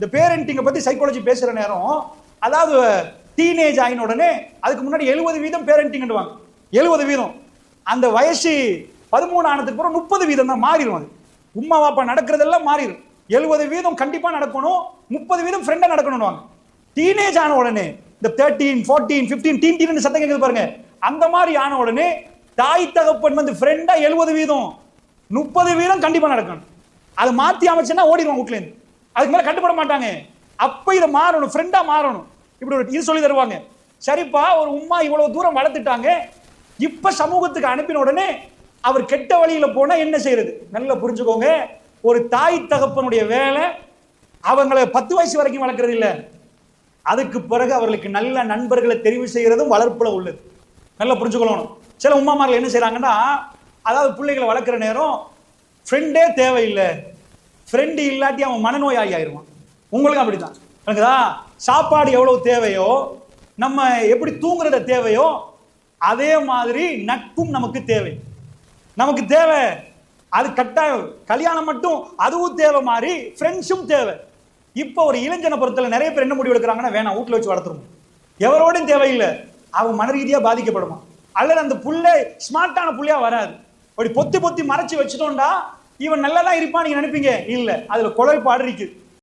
இந்த பேரண்டிங்கை பற்றி சைக்காலஜி பேசுகிற நேரம் அதாவது டீனேஜ் ஆயின உடனே அதுக்கு முன்னாடி எழுபது வீதம் பேரண்டிங்டுவாங்க எழுபது வீதம். அந்த வயசு பதிமூணு ஆனதுக்கு அப்புறம் முப்பது வீதம் தான் மாறிடும் அது. உம்மா வாப்பா நடக்கிறதெல்லாம் மாறிடும் எழுபது வீதம் கண்டிப்பாக நடக்கணும். முப்பது வீதம் ஃப்ரெண்டாக நடக்கணும்னுவாங்க. டீனேஜ் ஆன உடனே இந்த thirteen fourteen fifteen teen teen சத்தம் கேட்குது பாருங்க. அந்த மாதிரி ஆன உடனே தாய் தகப்பன் வந்து ஃப்ரெண்டாக எழுபது வீதம். முப்பது வீதம் கண்டிப்பாக நடக்கணும். அதை மாற்றி அமைச்சுன்னா ஓடிடுவான் வீட்லேருந்து அதுக்கு மேல கட்டுப்பட மாட்டாங்க. அப்ப இதை மாறணும் ஃப்ரெண்டா மாறணும். இப்படி ஒரு இது சொல்லி தருவாங்க. சரிப்பா ஒரு உம்மா இவ்வளவு தூரம் வளர்த்துட்டாங்க. இப்ப சமூகத்துக்கு அனுப்பின உடனே அவர் கெட்ட வழியில போனா என்ன செய்யறது? நல்லா புரிஞ்சுக்கோங்க. ஒரு தாய் தகப்பனுடைய வேலை அவங்கள பத்து வயசு வரைக்கும் வளர்க்கறது இல்ல. அதுக்கு பிறகு அவர்களுக்கு நல்ல நண்பர்களை தெரிவு செய்யறதும் வளர்ப்புல உள்ளது. நல்லா புரிஞ்சுக்கணும் சில உமாமார்கள் என்ன செய்கிறாங்கன்னா அதாவது பிள்ளைகளை வளர்க்குற நேரம் ஃப்ரெண்டே தேவையில்லை. ஃப்ரெண்டு இல்லாட்டி அவன் மனநோயாளி ஆயிடுவான் அப்படி அப்படிதான் எனக்குதா? சாப்பாடு எவ்வளோ தேவையோ நம்ம எப்படி தூங்குறத தேவையோ அதே மாதிரி நட்பும் நமக்கு தேவை. நமக்கு தேவை. அது கட்டாயம். கல்யாணம் மட்டும் அதுவும் தேவை மாதிரி ஃப்ரெண்ட்ஸும் தேவை. இப்போ ஒரு இளைஞனை பொறுத்தல நிறைய பேர் என்ன முடிவு எடுக்கிறாங்கன்னா வேணாம் வீட்டில் வச்சு வளர்த்துருவோம். எவரோடும் தேவையில்லை. அவன் மன ரீதியாக பாதிக்கப்படுமா அல்லது அந்த புள்ளை ஸ்மார்ட்டான புள்ளையாக வராது. அப்படி பொத்தி பொத்தி மறைச்சி வச்சுட்டோம்டா இவன் நல்லாதான் இருப்பான் நீங்க நினைப்பீங்க? இல்ல. அதுல குறைபாடு இருக்குது.